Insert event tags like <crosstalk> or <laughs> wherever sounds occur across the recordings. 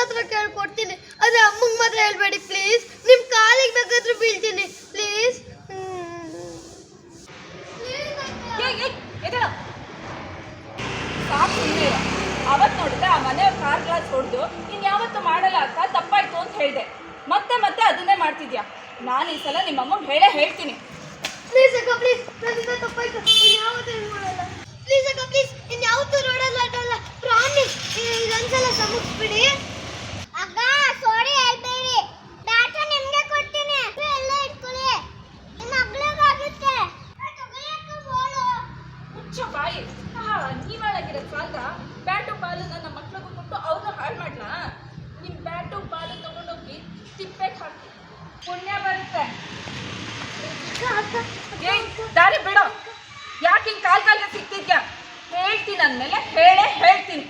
ಹತ್ರ ಕೇಳ್ಕೊಡ್ತೀನಿ. ಅದೇ ಅಮ್ಮಂಗೆ ಮಾತ್ರ ಹೇಳ್ಬೇಡಿ ಪ್ಲೀಸ್ ನಿಮ್ಮ ಕಾಲಿಗೆ ಬೇಕಾದ್ರೂ ಬೀಳ್ತೀನಿ. ಪ್ಲೀಸ್ ಏಯ್, ಏಯ್, ಎದ್ದೇಳು. ಸಾಕು ಸುಮ್ನೆ ಇರು. ಅವತ್ ನೋಡಿದ್ರೆ ಆ ಮನೆಯವ್ರ ಕಾರ್ ಗ್ಲಾಸ್ ಹೊಡೆದು ನೀನು ಯಾವತ್ತು ಮಾಡಲ್ಲ ಅಕ್ಕ ತಪ್ಪಾಯ್ತು ಅಂತ ಹೇಳಿದೆ. ಮತ್ತೆ ಮತ್ತೆ ಅದನ್ನೇ ಮಾಡ್ತಿದ್ಯಾ? ನಾನು ಈ ಸಲ ನಿಮ್ಮ ಅಮ್ಮಂಗೆ ಹೇಳೇ ಹೇಳ್ತೀನಿ ಪ್ಲೀಸ್ ಅಕ್ಕ ಪ್ಲೀಸ್ ನನ್ನಿಂದ ತಪ್ಪಾಯ್ತು ಇನ್ಯಾವತ್ತೂ ಇದು ಮಾಡಲ್ಲ ಪ್ಲೀಸ್ ಅಕ್ಕ ಪ್ಲೀಸ್ ಇನ್ಯಾವತ್ತೂ ರೋಡಲ್ಲಿ ಆಟಲ್ಲ ಪ್ರಾಮಿಸ್ ಇದೊಂದ್ಸಲ ಸಮುಗಿಸ್ಬಿಡಿ ಅಕ್ಕ ಸಾರಿ ಹೇಳ್ಬೇಡಿ ಡಾಟಾ ನಿಮ್ಗೆ ಕೊಡ್ತೀನಿ ಎಲ್ಲ ಇಟ್ಕೊಳ್ಳಿ ನಿಮ್ಮ ಮಗಳಿಗಾಗುತ್ತೆ ಹುಚ್ಚ ಬಾಯಿ ಹಾ ನೀವಾಳಾಗಿರೋ ಸಾಲ ಬ್ಯಾಟು ಬಾಲು ನನ್ನ ಮಕ್ಳಿಗೂ ಕೊಟ್ಟು ಅವ್ರನ್ನ ಹಾಳು ಮಾಡ್ಲಾ ನಿಮ್ಮ ಬ್ಯಾಟು ಬಾಲು ತಗೊಂಡೋಗಿ ತಿಪ್ಪೆಗೆ ಹಾಕಿ ಪುಣ್ಯ ಬರುತ್ತೆ ಏಯ್, ದಾರಿ ಬಿಡೋ. ಯಾಕೆ ಹಿಂಗೆ ಕಾಲ್ ಕಾಲ್ಗೆ ಸಿಕ್ತಿದ್ಯ ಹೇಳ್ತೀನಿ ಅಂದ್ಮೇಲೆ ಹೇಳೇ ಹೇಳ್ತೀನಿ.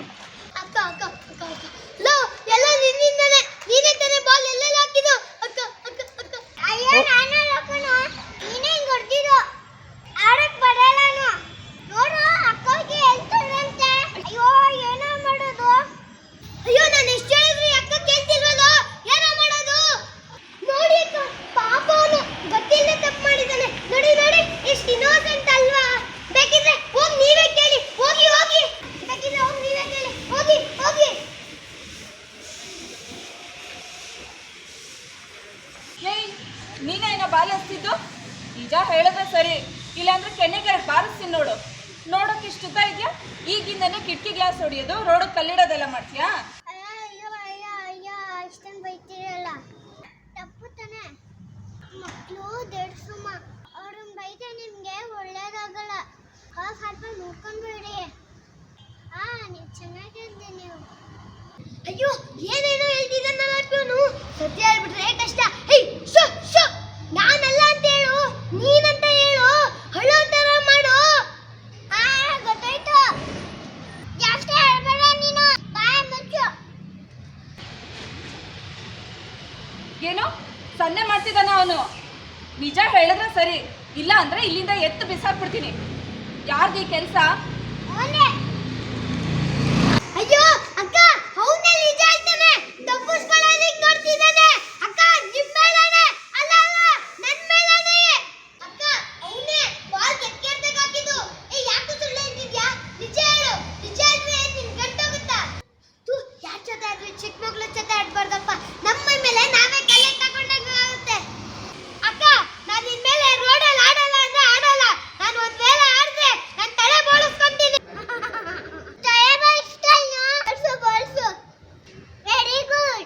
ಅಕ್ಕ ಅಕ್ಕ ಅಕ್ಕ ಅಕ್ಕ. ಲೋ, ಎಲ್ಲ ನಿನ್ನಿಂದನೇ, ನೀನೇ ತಾನೇ ಬಾಲ್ ಎಲ್ಲೆಲ್ಲ ಹಾಕಿದ್ದು ಅಕ್ಕ ಅಕ್ಕ ಅಕ್ಕ ಅಯ್ಯೋ ನಾನು ಲಕ್ಕನು ನೀನೇ ಹಿಂಗ್ ಹೊಡ್ದಿದ್ದು ಆಡಕ್ ಬರಲ್ಲ ನೋಡು ಅಕ್ಕಗೆ ಹೇಳ್ತಾರಂತೆ ಅಯ್ಯೋ ಏನೋ ಮಾಡೋದು ಅಯ್ಯೋ ನಾನು ಎಷ್ಟು ಹೇಳಿದ್ರು ಅಕ್ಕ ಕೇಳ್ತಿಲ್ವಲ್ಲ ಏನೋ ಮಾಡೋದು ನೋಡಿ ಅಕ್ಕ ಪಾಪ ಅವನು ಗೊತ್ತಿಲ್ಲದೆ ತಪ್ಪು ಮಾಡಿದ್ದಾನೆ ನೋಡಿ ನೋಡಿ ಎಷ್ಟು ಇನ್ನೋಸೆಂಟ್ ಅಲ್ವಾ ಬೇಕಿದ್ರೆ ಹೋಗಿ ನೀವೇ ಕೇಳಿ ಹೋಗಿ ಹೋಗಿ ಬೇಕಿದ್ರೆ ಹೋಗಿ ನೀವೇ ಕೇಳಿ ಹೋಗಿ ಹೋಗಿ ಏಯ್ ನೀನೇನೋ ಬಾಲಿಸ್ತಿದ್ದು ನಿಜ ಹೇಳಿದ್ರೆ ಸರಿ ಇಲ್ಲಾಂದ್ರೆ ಕೆನ್ನೆಗೆ ಬಾರಿಸ್ತೀನಿ ನೋಡು ನೋಡೋಕೆ ಇಷ್ಟುದ್ದ ಇದೆಯಾ ಈಗಿಂದನೇ ಕಿಟಕಿ ಗ್ಲಾಸ್ ಹೊಡಿಯೋದು ರೋಡಕ್ಕೆ ಕಲ್ಲಿಡೋದೆಲ್ಲ ಮಾಡ್ತೀಯಾ ಅಯ್ಯೋ ಅಯ್ಯೋ ಅಯ್ಯೋ ಅಷ್ಟೊಂದು ಬೈತಿರಲ್ಲ ತಪ್ಪು ತಾನೆ ಮಕ್ಕಳು ದೇಡ್ಸುಮ್ಮ. ಅವ್ರನ್ನ ಬೈದ್ರೆ ನಿಮಗೆ ಒಳ್ಳೇದಾಗಲ್ಲ. ಆ ಸ್ವಲ್ಪ ನೋಡ್ಕೊಂಡ್ಬಿಡಿ. ಆ ನೀವು ಚೆನ್ನಾಗಿದ್ದೆ ನೀವು. ಅಯ್ಯೋ, ಏನೇನೋ ಹೇಳ್ತಿದ್ದಾನಲ್ಲ ಇವನು ಸತ್ಯ ಹೇಳ್ಬಿಟ್ರೆ ಕಷ್ಟ. ಹೇ ಶೋ ಶೋ ನಾನಲ್ಲ ಅಂತ ಹೇಳು. ನೀನಂತ ಹೇಳು. ಹಳ್ಳೋ ಮಾಡು. ಆ, ಗೊತ್ತಾಯ್ತು. ಜಾಸ್ತಿ ಹೇಳ್ಬೇಡ ನೀನು. ಬಾಯ್, ಮುಚ್ಚು. ಏನು? ಸನ್ನೆ ಮಾಡ್ತಿದ್ದಾನ ಅವನು? ನಿಜ ಹೇಳಿದ್ರೆ ಸರಿ. ಇಲ್ಲ ಅಂದ್ರೆ ಇಲ್ಲಿಂದ ಎತ್ತು ಬಿಸಾಕ್ಬಿಡ್ತೀನಿ. ಯಾರ್ದು ಈ ಕೆಲಸ? ಅಯ್ಯೋ ಅಕ್ಕ ಅವನೇ ನಿಜ ಹೇಳ್ತಾನೆ ತಪ್ಪಿಸ್ಕೊಳ್ಳೋದಕ್ಕೆ ನೋಡ್ತಿದ್ದಾನೆ ಅಕ್ಕ ನಿಮ್ ಮೇಲಾನೆ ಅಲ್ಲ ಅಲ್ಲ ನನ್ ಮೇಲಾನೆ ಅಕ್ಕ ಅವನೇ ಬಾಲ್ ಕೆಕ್ಕೆರ್ದಾಗ ಹಾಕಿದ್ದು ಏ ಯಾಕೆ ಸುಳ್ಳು ಹೇಳ್ತಿದ್ಯಾ ನಿಜ ಹೇಳು ನಿಜ ಹೇಳಿದ್ರೆ ನಿನ್ ಗಂಟೋಗುತ್ತಾ ತೂ ಯಾರ ಜೊತೆ ಆದ್ರೆ ಚಿಕ್ಕ ಮಕ್ಳ ಜೊತೆ ಆಡ್ಬಾರ್ದಪ್ಪ ನಮ್ಮ ಮೇಲೆ ನಾವೇ ಕಲೆ ತಗೊಂಡಾಗ ಆಗುತ್ತೆ ಅಕ್ಕ ನಾನು ಇನ್ಮೇಲೆ ರೋಡಲ್ಲಿ ಆಡಲ್ಲ ಅಂದ್ರೆ ಆಡಲ್ಲ ನಾನು ಒಂದ್ ವೇಳೆ ಆಡಿದ್ರೆ ನನ್ನ ತಲೆ ಬೋಳಿಸ್ಕೊಂತೀನಿ ತಲೆ ಬೋಳಿಸ್ತಾನು ಬಳಸು ಬಳಸು ವೆರಿ ಗುಡ್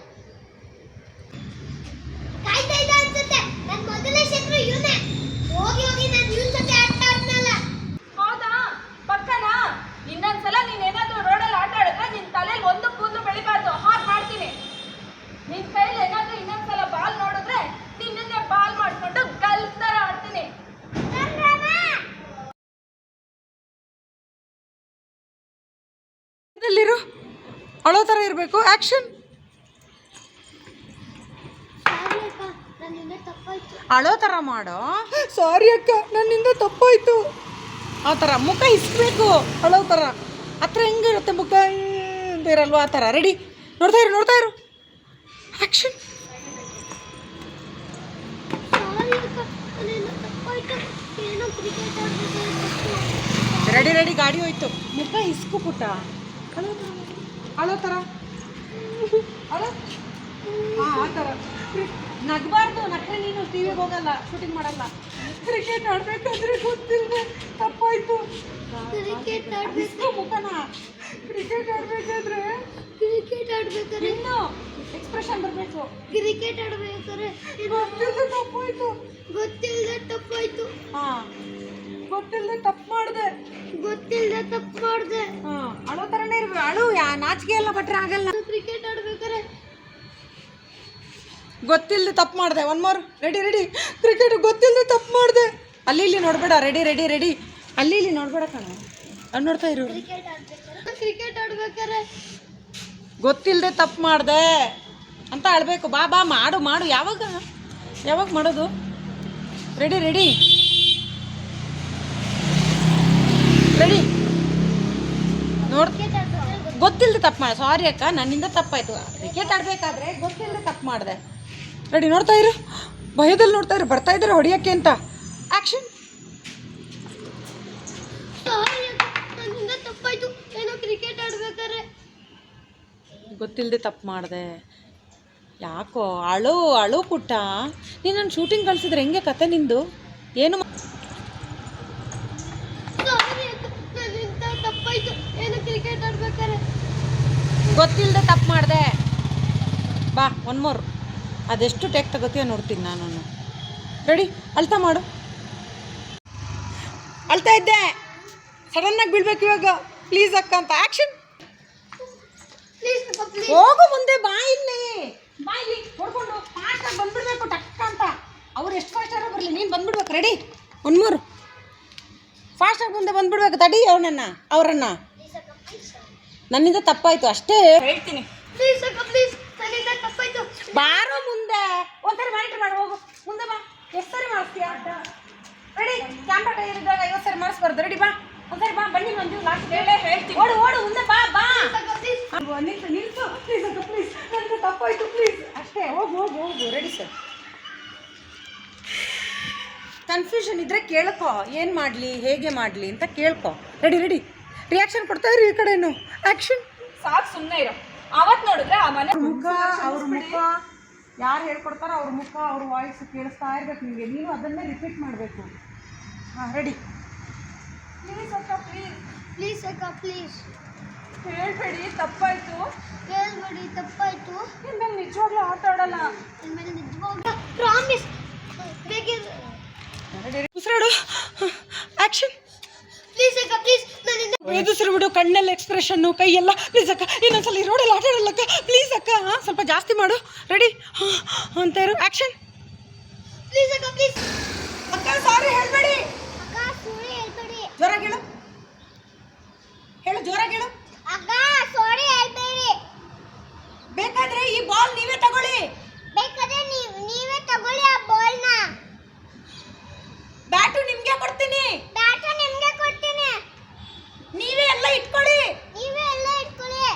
ಕಾಯ್ತಾ ಇದ್ದ ಅನ್ಸುತ್ತೆ ನನ್ನ ಮೊದಲನೇ ಶತ್ರು ಇವನೇ ಹೋಗಿ ಹೋಗಿ ನಾನು ಇವನ್ ಜೊತೆ ಆಡ್ತಾ ಇದ್ನಲ್ಲ ಹೌದಾ ಪಕ್ಕನಾ ಇನ್ನೊಂದ್ಸಲ ನೀನ್ ಏನಾದ್ರೂ ರೋಡಲ್ಲಿ ಆಟ ಆಡಿದ್ರೆ ನಿನ್ ತಲೆಯಲ್ಲಿ ಒಂದು ಕೂದಲು ಬೆಳಿಬಾರ್ದು ಹಾಗೆ ಮಾಡ್ತೀನಿ ನಿನ್ ಕೈಲಿ ಏನಾದ್ರೂ ಇನ್ನೊಂದ್ಸಲ ಬಾಲ್ ನೋಡಿದ್ರೆ ನಿನ್ನೇ ಬಾಲ್ ಮಾಡ್ಕೊಂಡು ಗಲ್ಫ್ ತರ ಆಡ್ತೀನಿ ಇಲ್ಲಿರು. ಅಳೋ ಥರ ಇರಬೇಕು. ಆ್ಯಕ್ಷನ್ ಅಳೋ ಥರ ಮಾಡೋ. ಸಾರಿ ಅಕ್ಕ ನನ್ನಿಂದ ತಪ್ಪಾಯ್ತು. ಆ ಥರ ಮುಖ ಇಸ್ಬೇಕು. ಅಳೋ ಥರ ಹತ್ರ ಹೆಂಗಿರುತ್ತೆ ಮುಖ? ಅಂತ ಇರಲ್ವಾ? ಆ ಥರ ರೆಡಿ ನೋಡ್ತಾ ಇರು ನೋಡ್ತಾ ಇರು. ಆ್ಯಕ್ಷನ್ ರೆಡಿ ರೆಡಿ ಗಾಡಿ ಹೋಯ್ತು. ಮುಖ ಇಸ್ಕು ಪುಟ್ಟ. ಅಳೋ ಥರ ಅಳೋ ಹಾಂ ಆ ಥರ ನಗಬಾರ್ದು ನಕ್ರೆ ನೀನು ಟಿ ವಿಗೆ ಹೋಗಲ್ಲ ಶೂಟಿಂಗ್ ಮಾಡಲ್ಲ. ಕ್ರಿಕೆಟ್ ಆಡ್ಬೇಕಂದ್ರೆ ಗೊತ್ತಿಲ್ಲ ತಪ್ಪಾಯ್ತು. ಕ್ರಿಕೆಟ್ ಆಡ್ಬೇಕು. ಮುಖನ. ಕ್ರಿಕೆಟ್ ಆಡ್ಬೇಕಾದ್ರೆ ಕ್ರಿಕೆಟ್ ಆಡ್ಬೇಕಾದ್ರೆ ಇನ್ನು ಎಕ್ಸ್ಪ್ರೆಷನ್ ಬರಬೇಕು. ಕ್ರಿಕೆಟ್ ಆಡ್ಬೇಕಾದ್ರೆ ಗೊತ್ತಿಲ್ಲದೆ ತಪ್ಪಾಯ್ತು. ಗೊತ್ತಿಲ್ಲದೆ ತಪ್ಪಾಯ್ತು. ಹಾಂ. ಗೊತ್ತಿಲ್ಲದೆ ತಪ್ಪು ಮಾಡಿದೆ. ಗೊತ್ತಿಲ್ಲದೆ ತಪ್ಪು ಮಾಡಿದೆ. ಹಾಂ ಅಳೋ ತರನೇ ಇರ್ಬೇಕು. ಅಳು ಯಾ ನಾಚಿಕೆ ಎಲ್ಲ ಬಟ್ರೆ ಆಗಲ್ಲ. ಕ್ರಿಕೆಟ್ ಆಡ್ಬೇಕಾರೆ ಗೊತ್ತಿಲ್ಲದೆ ತಪ್ಪು ಮಾಡಿದೆ. One more ready ready cricket ಗೊತ್ತಿಲ್ಲದೆ ತಪ್ಪು ಮಾಡಿದೆ. ಅಲ್ಲಿ ಇಲ್ಲಿ ನೋಡಬೇಡ. ರೆಡಿ ರೆಡಿ ರೆಡಿ ಅಲ್ಲಿ ಇಲ್ಲಿ ನೋಡಬೇಡ ಕಣ. ಅಲ್ಲಿ ನೋಡ್ತಾ ಇರು. ಕ್ರಿಕೆಟ್ ಆಡ್ಬೇಕಾರೆ ಗೊತ್ತಿಲ್ಲದೆ ತಪ್ಪು ಮಾಡಿದೆ. ಅಂತ ಅಳ್ಬೇಕು. ಬಾ ಬಾ ಮಾಡು ಮಾಡು. ಯಾವಾಗ? ಯಾವಾಗ ಮಾಡೋದು? ರೆಡಿ ರೆಡಿ ರೆಡಿ ನೋಡ್. ಗೊತ್ತಿಲ್ಲದೆ ತಪ್ಪು ಮಾಡಿ. ಸಾರಿ ಅಕ್ಕ ನನ್ನಿಂದ ತಪ್ಪಾಯ್ತು. ಕ್ರಿಕೆಟ್ ಆಡಬೇಕಾದ್ರೆ ಗೊತ್ತಿಲ್ಲದೆ ತಪ್ಪು ಮಾಡಿದೆ. ರೆಡಿ ನೋಡ್ತಾ ಇರು. ಭಯದಲ್ಲಿ ನೋಡ್ತಾ ಇರು. ಬರ್ತಾ ಇದ್ರೆ ಹೊಡಿಯಕ್ಕೆ ಅಂತ. ಆ್ಯಕ್ಷನ್ ಆಡ್ಬೇಕಾರೆ ಗೊತ್ತಿಲ್ಲದೆ ತಪ್ಪು ಮಾಡಿದೆ. ಯಾಕೋ ಅಳು ಅಳು ಪುಟ್ಟ. ನೀನು ನನ್ನ ಶೂಟಿಂಗ್ ಕಳಿಸಿದ್ರೆ ಹೆಂಗೆ ಕತೆ ನಿಂದು? ಏನು ಮಾ- ಸಾರಿ ಅಕ್ಕ ನನ್ನಿಂದ ತಪ್ಪಾಯ್ತು ಏನೋ ಕ್ರಿಕೆಟ್ ಆಡ್ಬೇಕಾರೆ ಗೊತ್ತಿಲ್ಲದೆ ತಪ್ಪು ಮಾಡಿದೆ. ಬಾ ಒನ್ ಮೋರ್. ಅದೆಷ್ಟು ಟೇಕ್ ತಗೋತೀಯ ನೋಡ್ತೀನಿ ನಾನು ರೆಡಿ ಅಳ್ತಾ ಮಾಡು. ಅಳ್ತಾ ಇದ್ದೆ. ಸಡನ್ನಾಗಿ ಬೀಳ್ಬೇಕು ಇವಾಗ. ಪ್ಲೀಸ್ ಅಕ್ಕ ಅಂತ. ಆ್ಯಕ್ಷನ್ ಹೋಗು ಮುಂದೆ ಬಾ ಇಲ್ಲಿ. ಬಾ ಇಲ್ಲಿ. ಹೊಡ್ಕೊಂಡು ಫಾಸ್ಟಾಗಿ ಬಂದ್ಬಿಡ್ಬೇಕು ಟಕ್ಕ ಅಂತ. ಅವ್ರು ಎಷ್ಟು ಫಾಸ್ಟಾಗಿ ಬರಲಿ. ನೀನು ಬಂದ್ಬಿಡ್ಬೇಕು. ರೆಡಿ ಒನ್ ಮೂರು. ಫಾಸ್ಟಾಗಿ ಮುಂದೆ ಬಂದ್ಬಿಡ್ಬೇಕು. ತಡಿ ಅವನನ್ನು ಅವರನ್ನ. ನನ್ನಿಂದ ತಪ್ಪಾಯ್ತು ಅಷ್ಟೇ. ಹೇಳ್ತೀನಿ. ಬಾರೋ ಮುಂದೆ. ಒಂದ್ಸರಿ ಮಾನಿಟರ್ ಮಾಡಿ ಹೋಗು. ಮುಂದೆ ಬಾ. ಎಷ್ಟು ಸರಿ ಮಾಡಿಸ್ತೀಯ ರೆಡಿ ಕ್ಯಾಮ್ರಾ ಟೈರ್ ಇದ್ದಾಗ ಐವತ್ತು ಸರಿ ಮಾಡಿಸ್ಬಾರ್ದು ರೆಡಿ ಬಾ. ಒಂದ್ಸರಿ ಬಾ. ಬನ್ನಿ ಮಂಜು ಲಾಸ್ಟ್ ಹೇಳೇ ಹೇಳ್ತೀನಿ. ಓಡು ಓಡು ಮುಂದೆ ಬಾ ಬಾ. ನಿಲ್ಸು ನಿಲ್ಸು. ಪ್ಲೀಸ್ ಅಕ್ಕ ಪ್ಲೀಸ್ ನನಗೆ ತಪ್ಪಾಯ್ತು ಪ್ಲೀಸ್ ಅಷ್ಟೇ ಹೋಗು ಹೋಗು ಹೋಗು. ರೆಡಿ ಸರ್ ಕನ್ಫ್ಯೂಷನ್ ಇದ್ರೆ ಕೇಳ್ಕೊ. ಏನು ಮಾಡಲಿ ಹೇಗೆ ಮಾಡಲಿ ಅಂತ ಕೇಳ್ಕೊ. ರೆಡಿ ರೆಡಿ ರಿಯಾಕ್ಷನ್ ಕೊಡ್ತಾ ಇರಿ ಈ ಕಡೆನು. ಆ್ಯಕ್ಷನ್ ಸಾಕು ಸುಮ್ಮನೆ ಇರೋ. ಅವತ್ ನೋಡಿದ್ರೆ ಆ ಮನೆ ಮುಖ ಅವ್ರ ಮುಖ ಯಾರು ಹೇಳ್ಕೊಡ್ತಾರೋ ಅವ್ರ ಮುಖ ಅವ್ರ ವಾಯ್ಸ್ ಕೇಳಿಸ್ತಾ ಇರ್ಬೇಕು ನಿಮಗೆ. ನೀನು ಅದನ್ನೇ ರಿಪೀಟ್ ಮಾಡಬೇಕು. ಹಾಂ ರೆಡಿ ಪ್ಲೀಸ್ ಅಕ್ಕ ಪ್ಲೀಸ್ ಪ್ಲೀಸ್ ಅಕ್ಕ ಪ್ಲೀಸ್ ಹೇಳ್ಬೇಡಿ ತಪ್ಪಾಯ್ತು. ಹೇಳ್ಬೇಡಿ ತಪ್ಪಾಯ್ತು. ಇನ್ಮೇಲೆ ನಿಜವಾಗ್ಲೂ ಆಟ ಆಡಲ್ಲ. ಇನ್ಮೇಲೆ ನಿಜವಾಗ್ಲೂ ಪ್ರಾಮಿಸ್ ಬೇಕಿದ್ರೆ ಉಸಿರಾಡು. ಆ್ಯಕ್ಷನ್ ಪ್ಲೀಸ್ ಅಕ್ಕ ಪ್ಲೀಸ್ ನನ್ನಿಂದ ಎದುಸಿರು ಬಿಡು ಕಣ್ಣಲ್ಲಿ ಎಕ್ಸ್ಪ್ರೆಷನ್ನು ಕೈಯೆಲ್ಲ. ಪ್ಲೀಸ್ ಅಕ್ಕ ಇನ್ನೊಂದ್ಸಲ ಈ ರೋಡಲ್ಲಿ ಆಟ ಆಡಲ್ಲಕ್ಕ ಪ್ಲೀಸ್ ಅಕ್ಕ ಹಾಂ ಸ್ವಲ್ಪ ಜಾಸ್ತಿ ಮಾಡು. ರೆಡಿ ಅಂತ ಇರು. ಆ್ಯಕ್ಷನ್ ಪ್ಲೀಸ್ ಅಕ್ಕ ಪ್ಲೀಸ್ ಅಕ್ಕ ಸಾರಿ ಹೇಳಬೇಡಿ. ಅಕ್ಕ ಸುಳ್ಳು ಹೇಳ್ಬೇಡಿ. ಜೋರಾಗಿ ಹೇಳು. ಹೇಳು ಜೋರಾಗಿ ಹೇಳು. ಅಕ್ಕ ಸಾರಿ ಹೇಳ್ಬೇಡಿ. ಬೇಕಾದ್ರೆ ಈ ಬಾಲ್ ನೀವೇ ತಗೊಳ್ಳಿ. ಬೇಕಾದ್ರೆ ನೀವು ನೀವೇ ತಗೊಳ್ಳಿ ಆ ಬಾಲ್ನ ಬ್ಯಾಟು ನಿಮಗೆ ಕೊಡ್ತೀನಿ. ಬ್ಯಾಟು ನಿಮ್ಗೆ ಕೊಡ್ತೀನಿ. ನೀವೇ ಎಲ್ಲ ಇಟ್ಕೊಳ್ಳಿ. ನೀವೇ ಎಲ್ಲ ಇಟ್ಕೊಳ್ಳಿ.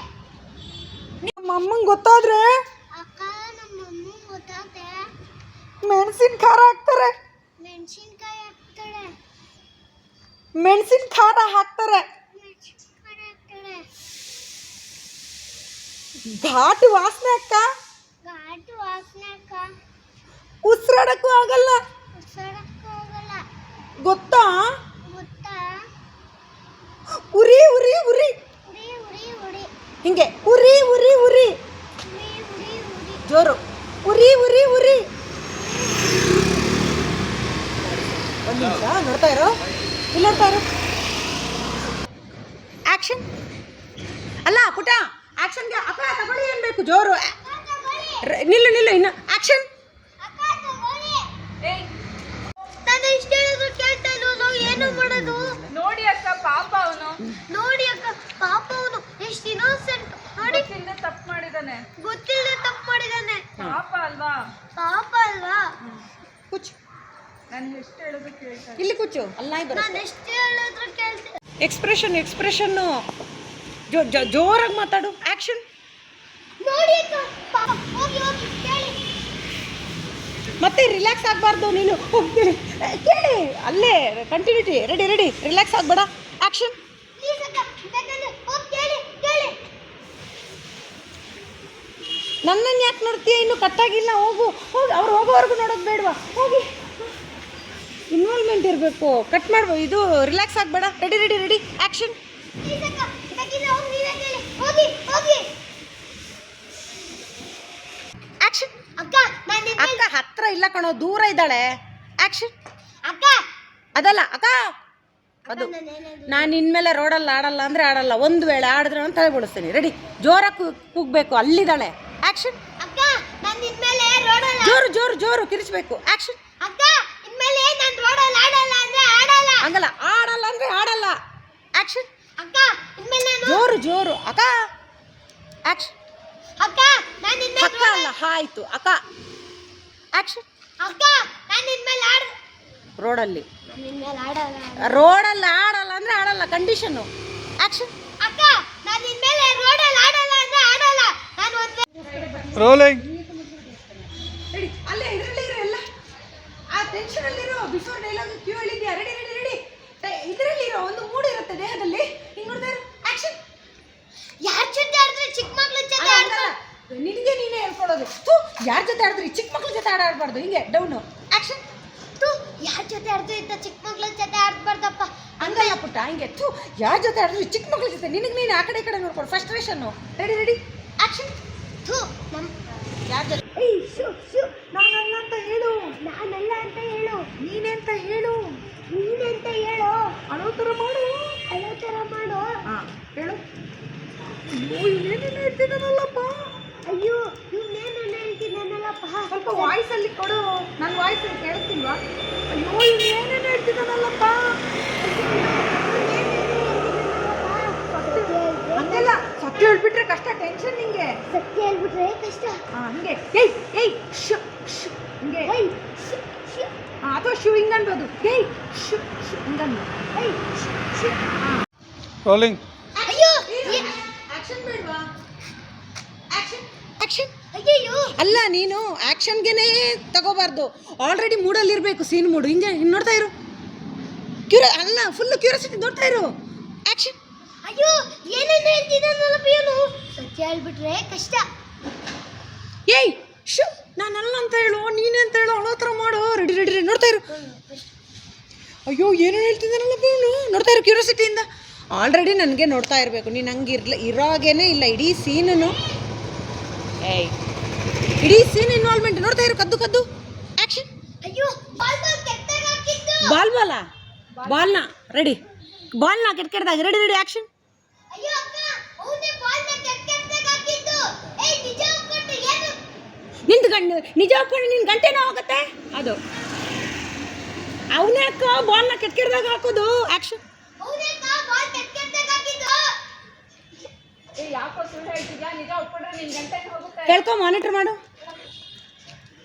ನಮ್ಮ ಅಮ್ಮಂಗೆ ಗೊತ್ತಾದ್ರೆ? ಅಕ್ಕ ನಮ್ಮ ಅಮ್ಮ ಗೊತ್ತಾದ್ರೆ. ಮೆಣಸಿನ ಖಾರ ಹಾಕ್ತಾರೆ. ಮೆಣಸಿನಕಾಯಿ ಹಾಕ್ತಾಳೆ ಮೆಣಸಿನ ಖಾರ ಹಾಕ್ತಾರೆ. ಘಾಟು ವಾಸನೆ ಅಕ್ಕ. ಘಾಟು ವಾಸನೆ ಅಕ್ಕ. ಉಸಿರಾಡಕ್ಕೂ ಆಗಲ್ಲ. ಉಸಿರಾಡಕ್ಕೆ ಗೊತ್ತಾ? ಉರಿ ಉರಿ ಉರಿ. ಉರಿ ಉರಿ ಉರಿ. ಹಿಂಗೆ ಉರಿ ಉರಿ ಉರಿ. ಜೋರು. ಉರಿ ಉರಿ ಉರಿ. ಒಂದು ನಿಮಿಷ ನೋಡ್ತಾ ಇರೋ? ಇಲ್ಲಿ ನೋಡ್ತಾ ಇರೋ? ಆಕ್ಷನ್ ಅಲ್ಲ ಪುಟ ಆಕ್ಷನ್ಗೆ ಅಪ್ಪ ತಗೊಳ್ಳಿ ಅನ್ಬೇಕು ಜೋರು. ನಿಲ್ಲು ನಿಲ್ಲು ಇನ್ನು. ಆಕ್ಷನ್ ಅಕ್ಕ ತಗೊಳ್ಳಿ ಏಯ್ ನಾನು ಇಷ್ಟ ಹೇಳಿದ್ರು ಕೇಳ್ತಾ ಇಲ್ವಲ್ಲ ಏನು ಮಾಡೋದು ನೋಡಿ ಅಕ್ಕ ಪಾಪ ಅವನು. ನೋಡಿ ಅಕ್ಕ ಪಾಪ ಅವನು. ಎಷ್ಟು ಇನ್ನೋಸೆಂಟ್ ನೋಡಿ. ಗೊತ್ತಿಲ್ಲದೆ ತಪ್ಪು ಮಾಡಿದಾನೆ. ಗೊತ್ತಿಲ್ಲದೆ ತಪ್ಪು ಮಾಡಿದಾನೆ. ಪಾಪ ಅಲ್ವಾ? ಪಾಪ ಅಲ್ವಾ? ಕುಚ್ಚು ನಾನು ಎಷ್ಟು ಹೇಳೋದು ಕೇಳ್ತಾರೆ ಇಲ್ಲಿ ಕುಚ್ಚು ಅಲ್ಲ ಬರ ನಾನು ಎಷ್ಟು ಹೇಳಿದ್ರು ಕೇಳ್ತೀನಿ ಎಕ್ಸ್ಪ್ರೆಷನ್ ಎಕ್ಸ್ಪ್ರೆಷನ್ನು ಜೋರಾಗಿ ಮಾತಾಡು. ಆಕ್ಷನ್ ನೋಡಿ ಅಕ್ಕ ಪಾಪ ಹೋಗಿ ಹೋಗಿ. ಮತ್ತೆ ರಿಲ್ಯಾಕ್ಸ್ ಆಗಬಾರ್ದು ನೀನು. ಹೋಗ್ತೀನಿ ಕೇಳಿ. ಅಲ್ಲೇ ಕಂಟಿನ್ಯೂಟಿ ರೆಡಿ ರೆಡಿ ರಿಲ್ಯಾಕ್ಸ್ ಆಗಬೇಡ. ಕೇಳಿ ನನ್ನನ್ನು ಯಾಕೆ ನೋಡ್ತೀಯ? ಇನ್ನು ಕಟ್ಟಾಗಿಲ್ಲ ಹೋಗು. ಹೋಗಿ. ಅವ್ರು ಹೋಗೋವರೆಗೂ ನೋಡೋದು ಬೇಡವಾ? ಹೋಗಿ. ಇನ್ವಾಲ್ವ್ಮೆಂಟ್ ಇರಬೇಕು. ಕಟ್ ಮಾಡ್ಬೋದು ಇದು ರಿಲ್ಯಾಕ್ಸ್ ಆಗಬೇಡ. ರೆಡಿ ರೆಡಿ ರೆಡಿ ಆ್ಯಕ್ಷನ್ ಹೋಗಿ. ಅಕ್ಕ ಹತ್ರ ಇಲ್ಲ ಕಣೋ ದೂರ ಇದ್ದಾಳೆ. ಆಕ್ಷನ್ ಅಕ್ಕ. ಅದಲ್ಲ ಅಕ್ಕ. ಅದು ನಾನು ನಾನು ಇನ್ಮೇಲೆ ರೋಡಲ್ಲಿ ಆಡಲ್ಲ ಅಂದ್ರೆ ಆಡಲ್ಲ. ಒಂದು ವೇಳೆ ಆಡಿದ್ರೆ ಅಂತ ಬಿಡಿಸ್ತೀನಿ ರೆಡಿ ಜೋರಾಗಿ ಕೂಗ್ಬೇಕು ಅಲ್ಲಿದ್ದಾಳೆ. ಆಕ್ಷನ್ ನಾನು ಜೋರು ಜೋರು ಜೋರು ಕಿರಿಸ್ಬೇಕು ಆಕ್ಷನ್ ಹಂಗಲ್ಲ ನಾನು ಆಡಲ್ಲ ಅಂದ್ರೆ ಆಡಲ್ಲ. ಆಕ್ಷನ್ ನಾನು ಜೋರು ಜೋರು. ಅಕ್ಕ. ಆಕ್ಷನ್ ಅಕ್ಕ ಅಲ್ಲ ಆಯ್ತು. ಅಕ್ಕ. ಆಕ್ಷನ್ ಅಕ್ಕ ನಾನು ನಿನ್ಮೇಲೆ ಆಡ್ ರೋಡಲ್ಲಿ ರೋಡಲ್ಲಿ ಆಡಲ್ಲ. ಅಂದ್ರೆ ಆಡಲ್ಲ ಕಂಡೀಷನ್ ಆಕ್ಷನ್ ಅಕ್ಕ ನಾನು ನಿನ್ಮೇಲೆ ರೋಡಲ್ಲಿ ಆಡಲ್ಲ ಅಂದ್ರೆ ಆಡಲ್ಲ. ನಾನು ಒಂದೇ ರೋಲಿಂಗ್ ರೆಡಿ ಅಲ್ಲೇ ಇದರಲ್ಲಿ ಇರೋ ಎಲ್ಲ. ಆ ಟೆನ್ಷನ್ ಅಲ್ಲಿರೋ ಬಿಫೋರ್ ಡೈಲಾಗ್ ಕ್ಯೂ ಹೇಳಿದ್ಯಾ ರೆಡಿ ರೆಡಿ ರೆಡಿ ಇದರಲ್ಲಿರೋ ಒಂದು ಮೂಡ್ ಇರುತ್ತೆ ದೇಹದಲ್ಲಿ. ಹಿಂಗ್ ಆಕ್ಷನ್ ಯಾರ ಜೊತೆ ಆಡಿದ್ರೆ ಚಿಕ್ಕ ಮಕ್ಳ ಜೊತೆ ಆಡ್ತಾರೆ ನಿನಗೆ ನೀನೇ ಹೇಳ್ಕೊಳ್ಳೋದು. ಥೂ ಯಾರ ಜೊತೆ ಆಡಿದ್ರಿ? ಚಿಕ್ಕ ಮಕ್ಳ ಜೊತೆ ಆಡಾಡ್ಬಾರ್ದು ಹಿಂಗೆ ಡೌನು ಆಕ್ಷನ್ ತು ಯಾರ ಜೊತೆ ಆಡಿದ್ರು ಇದ್ದ ಚಿಕ್ಕ ಮಕ್ಳ ಜೊತೆ ಆಡ್ಬಾರ್ದಪ್ಪ? ಹಂಗಲ್ಲ ಪುಟ್ಟ ಹಿಂಗೆ. ಥೂ ಯಾರ ಜೊತೆ ಆಡಿದ್ರು? ಚಿಕ್ಕ ಮಕ್ಳ ಜೊತೆ. ನಿನಗೆ ನೀನು ಆ ಕಡೆ ಈ ಕಡೆ ನೋಡ್ಕೊಡು. ಫಸ್ಟ್ರೇಷನ್ನು ರೆಡಿ ರೆಡಿ ಆಕ್ಷನ್ ತು ನಮ್ಮ ಯಾರ ಜೊತೆ ಏಯ್ ಶು ಶು ನಾನಲ್ಲ ಅಂತ ಹೇಳು. ನಾನಲ್ಲ ಅಂತ ಹೇಳು. ನೀನೆಂತ ಅಂತ ಹೇಳು. ನೀನೆಂತ ಹೇಳು. ಅಳೋ ಥರ ಮಾಡು. ಅಳೋ ಥರ ಮಾಡು. ಹಾಂ. ಹೇಳು. ಏನೇನು ಹೇಳ್ತಿದ್ದಾನಲ್ಲಪ್ಪ ಅಯ್ಯೋ ಇವನೇನು ಹೇಳ್ತೀನಲ್ಲಪ್ಪ ಸ್ವಲ್ಪ ವಾಯ್ಸಲ್ಲಿ ಕೊಡು ನನ್ನ ವಾಯ್ಸ್ ಕೇಳಿಸ್ತಿಲ್ವಾ? ಅಯ್ಯೋ ಇವ್ನು ಏನೇನು ಹೇಳ್ತಿದ್ದಾನಲ್ಲಪ್ಪ? ಹಂಗೆಲ್ಲ ಸತ್ಯ ಹೇಳ್ಬಿಟ್ರೆ ಕಷ್ಟ ಟೆನ್ಷನ್ ನಿಂಗೆ. ಸತ್ಯ ಹೇಳ್ಬಿಟ್ರೆ ಕಷ್ಟ. ಹಂಗೆ ಹಿಂಗೆ. ಏಯ್ ಏಯ್ ಶು ಶು ಹಿಂಗೆ. ಏಯ್ ಶು ಶು. ಹಾಂ ಅಥವಾ ಶೂ ಹಿಂಗನ್ಬೋದು. ಏಯ್ ಶು ಶು ಹಿಂಗನ್ಬೋದು. ಏಯ್ ಶು ಶು ಹಾಂ ರೋಲಿಂಗ್ ಅಯ್ಯೋ ಆಕ್ಷನ್ ಬೇಡವಾ ಆಕ್ಷನ್ ಆಕ್ಷನ್ ಅಯ್ಯಯ್ಯೋ ಅಲ್ಲ ನೀನು ಆ್ಯಕ್ಷನ್ಗೆನೇ ತಗೋಬಾರ್ದು. ಆಲ್ರೆಡಿ ಮೂಡಲ್ಲಿರಬೇಕು ಸೀನ್ ಮೂಡು ಹಿಂಗೆ ಹಿಂಗೆ ನೋಡ್ತಾ ಇರು. ಕ್ಯೂರ ಅಲ್ಲ ಫುಲ್ ಕ್ಯೂರಿಯಾಸಿಟಿ ನೋಡ್ತಾ ಇರು. ಆ್ಯಕ್ಷನ್ ಅಯ್ಯೋ ಏನೇನು ಹೇಳ್ತಿದ್ದಾನಲ್ಲಪ್ಪ ಇವನು ಸತ್ಯ ಹೇಳ್ಬಿಟ್ರೆ ಕಷ್ಟ. ಏಯ್ ಶು ನಾನಲ್ಲ ಅಂತ ಹೇಳು ನೀನೇ ಅಂತ ಹೇಳು ಅಳೋ ಥರ ಮಾಡು. ರೆಡಿ ರೆಡಿ ರೆಡಿ ನೋಡ್ತಾ ಇರು. ಅಯ್ಯೋ ಏನೇನು ಹೇಳ್ತಿದ್ದಾನಲ್ಲ ಇವನು ನೋಡ್ತಾ ಇರು ಕ್ಯೂರಿಯಾಸಿಟಿಯಿಂದ ಆಲ್ರೆಡಿ ನನಗೆ ನೋಡ್ತಾ ಇರಬೇಕು. ನೀನು ಹಂಗೆ ಇರಲಿ ಇರೋ ಹಾಗೇನೆ ಇಲ್ಲ. ಇಡೀ ಸೀನನ್ನು ಏಯ್. ಇಡೀ ಸೀನ್ ಇನ್ವಾಲ್ವ್ಮೆಂಟ್ ನೋಡ್ತಾ ಇರೋ ಕದ್ದು ಕದ್ದು. ಆಕ್ಷನ್ ಅಯ್ಯೋ ಬಾಲ್ ಬಾಲ್ ಕೆಟ್ಟಾಗ ಹಾಕಿದ್ದು ಬಾಲ್ ಬಾಲ? ಬಾಲ್ನ ರೆಡಿ ಬಾಲ್ನ ಕೆಟ್ಟ ಕೆಟ್ಟದಾಗ ರೆಡಿ ರೆಡಿ ಆಕ್ಷನ್ ಅಯ್ಯೋ ಅಕ್ಕ ಅವನೇ ಬಾಲ್ನ ಕೆಟ್ಟ ಕೆಟ್ಟಾಗ ಹಾಕಿದ್ದು ಏಯ್ ನಿಜ ಏನು? ನಿಂತು ಗಂಡು ನಿಜ ಒಪ್ಕೊಂಡು ನಿನ್ನ ಗಂಟೆನೋ ಹೋಗುತ್ತೆ ಅದು. ಅವನೇ ಅಕ್ಕ ಬಾಲ್ನ ಕೆಟ್ಟ ಕೆಟ್ಟದಾಗ ಹಾಕೋದು. ಆಕ್ಷನ್ ಅವನೇ ಅಕ್ಕ ಬಾಲ್ ಕೆಟ್ಟ ಕೆಟ್ಟಾಗ ಹಾಕಿದ್ದು ಏ ಯಾಕೋ ಸುಳ್ಳು ಹೇಳ್ತಿದ್ಯಾ ನಿಜ ಒಪ್ಕೊಂಡ್ರೆ ನಿನ್ ಗಂಟೆ ಹೋಗುತ್ತೆ ಹೇಳ್ಕೊ ಮಾನಿಟರ್ ಮಾಡು.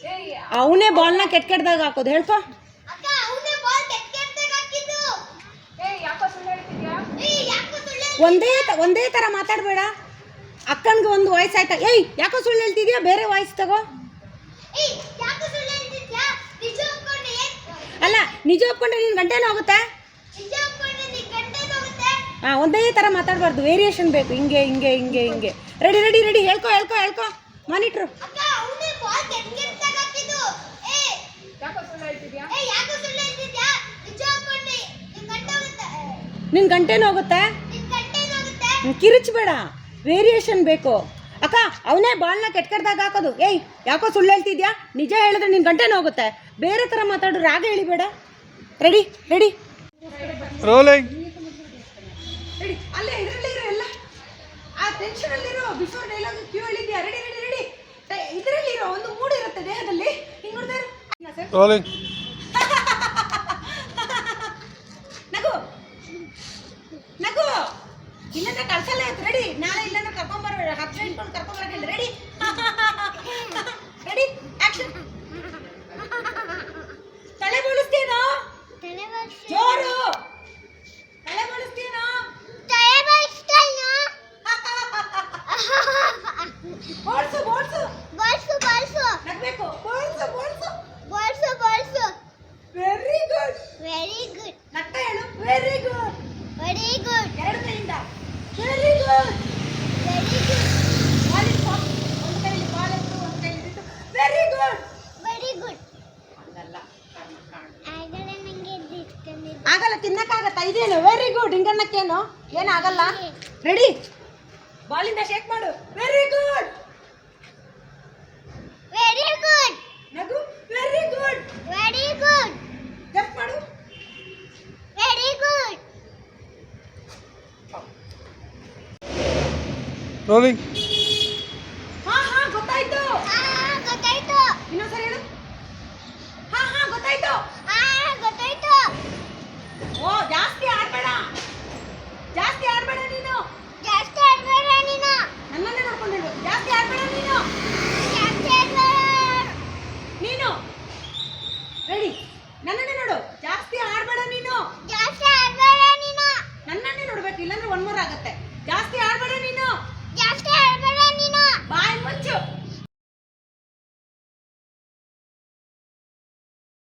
ಏ ಅವನೇ ಬಾಲ್ನ ಕೆಟ್ಟ ಕೆಟ್ಟದಾಗ ಹಾಕೋದು. ಹೇಳ್ಕೊ. ಅಕ್ಕ ಅವನೇ ಬಾಲ್ ಕೆಟ್ಟ ಕೆಟ್ಟಾಗ ಏ ಯಾಕೋ ಸುಳ್ಳು ಹೇಳ್ತಿದ್ಯಾ? ಏಯ್ ಯಾಕೋ ಸುಳ್ಳು ಒಂದೇ ತ- ಒಂದೇ ಥರ ಮಾತಾಡಬೇಡ. ಅಕ್ಕನಿಗೆ ಒಂದು ವಾಯ್ಸ್ ಆಯ್ತಾ? ಏಯ್ ಯಾಕೋ ಸುಳ್ಳು ಹೇಳ್ತಿದ್ಯಾ? ಬೇರೆ ವಾಯ್ಸ್ ತಗೋ. ಅಲ್ಲ ನಿಜ ಒಪ್ಕೊಂಡ್ರೆ ನಿನ್ನ ಗಂಟೆನೋ ಹೋಗುತ್ತೆ ನಿಜ ಅನ್ಕೊಂಡು ನಿನ್ ಗಂಟೆ ಹೋಗುತ್ತೆ ಹಾಂ ಒಂದೇ ಥರ ಮಾತಾಡಬಾರ್ದು. ವೇರಿಯೇಷನ್ ಬೇಕು. ಹಿಂಗೆ ಹಿಂಗೆ ಹಿಂಗೆ ಹಿಂಗೆ. ರೆಡಿ ರೆಡಿ ರೆಡಿ ಹೇಳ್ಕೊ ಹೇಳ್ಕೊ ಹೇಳ್ಕೊ. ಮಾನಿಟ್ರು ಅಕ್ಕ ಅವನೇ ಬಾಲ್ ಕೆಟ್ಟ ಕೆಟ್ಟಾಗ ಹಾಕಿದ್ದು. ಏ ಯಾಕೋ ಸುಳ್ಳು ಹೇಳ್ತಿದ್ಯಾ? ಏ ಯಾಕೋ ಸುಳ್ಳು ಹೇಳ್ತಿದ್ಯಾ? ನಿಜ ಅನ್ಕೊಂಡು ನಿನ್ ಗಂಟೆನ ಹೋಗುತ್ತೆ? ನಿನ್ನ ಗಂಟೆನೋ ನಿನ್ ಕಿರುಚ್ಬೇಡ. ವೇರಿಯೇಷನ್ ಬೇಕು. ಅಕ್ಕ ಅವನೇ ಬಾಲ್ನ ಕೆಟ್ಕಡ್ದಾಗ ಹಾಕೋದು. ಏಯ್ ಯಾಕೋ ಸುಳ್ಳು ಹೇಳ್ತಿದ್ಯಾ? ನಿಜ ಹೇಳಿದ್ರೆ ನಿನ್ನ ಗಂಟೆನೂ ಹೋಗುತ್ತೆ. ಬೇರೆ ಥರ ಮಾತಾಡು. ರಾಗ ಹೇಳಿಬೇಡ. ರೆಡಿ ರೆಡಿ ರೋಲಿಂಗ್ ರೆಡಿ ಅಲ್ಲೇ ಇದರಲ್ಲಿ ಇರೋ ಎಲ್ಲ. ಆ ಟೆನ್ಷನಲ್ಲಿರೋ ಬಿಫೋರ್ ಡೈಲಾಗ್ ಕ್ಯೂ ಹೇಳಿದ್ಯಾ ರೆಡಿ ರೆಡಿ ರೆಡಿ ಇದರಲ್ಲಿರೋ ಒಂದು ಮೂಡ್ ಇರುತ್ತೆ ದೇಹದಲ್ಲಿ. ಹಿಂಗೆ ನೋಡ್ತಾ ಇರು. <laughs> ನಗು. ನಗು. ಇಲ್ಲಂದ್ರೆ ಕಳ್ಸಲ್ಲ ರೆಡಿ ನಾಳೆ ಇಲ್ಲಂದ್ರೆ ಕರ್ಕೊಂಬರೋ ಹತ್ರ ಇಟ್ಕೊಂಡು ಕರ್ಕೊಂಬರಕ್ಕೆ ರೆಡಿ ರೆಡಿ ಆಕ್ಷನ್ ತಲೆ ಬೋಳಿಸ್ತೀನೋ ತಲೆ ಬಾಯ್ಸ್ ಜೋರು ತಲೆ ಬೋಳಿಸ್ತೀನೋ ತಲೆ ಬಾಯ್ಸ್ಕಲ್ನ ಬೋಳ್ಸು ಬೋಳ್ಸು ಬಾಯ್ಸು ಬಾಯ್ಸು ನಗ್ಬೇಕು ಬೋಳ್ಸು ಬೋಳ್ಸು ಬಾಯ್ಸು ಬಾಯ್ಸು ವೆರಿ ಗುಡ್ ವೆರಿ ಗುಡ್ ನಕ್ಕ ಹೇಳು ವೆರಿ ಗುಡ್ ವೆರಿ ಗುಡ್ ಎರಡು ಕೈಯಿಂದ ವೆರಿ ಗುಡ್ ವೆರಿ ಗುಡ್ ಕಾಲಿಟ್ಟು ಒಂದು ಕೈಲಿ ಕಾಲಿಟ್ಟು ಒಂದು ಕೈಲಿ ಇಟ್ಟು ವೆರಿ ಗುಡ್ ವೆರಿ ಗುಡ್ ಹಂಗಲ್ಲ ಕರ್ಮ ಕಾಣು. ಆಗಲೇ ನನಗೆ ಇಟ್ಕೊಂಡಿದ್ದು ಆಗಲ್ಲ ತಿನ್ನಕ್ಕಾಗತ್ತಾ? ಇದೇನು? ವೆರಿ ಗುಡ್ ಹಿಂಗನ್ನಕ್ಕೇನು ಆಗಲ್ಲ ರೆಡಿ ಬಾಲಿಂದ ಶೇಕ್ ಮಾಡು. ವೆರಿ ಗುಡ್ ವೆರಿ ಗುಡ್ ನಗು very good very good jump ಮಾಡು. ವೆರಿ ಗುಡ್ ರೋಲಿಂಗ್ ಹಾ ಹಾ ಗೊತ್ತಾಯ್ತು. ಹಾ ಗೊತ್ತಾಯ್ತು. ಇನ್ನೊಂದ್ಸರಿ ಹೇಳು. ಹಾ ಹಾ ಗೊತ್ತಾಯ್ತು.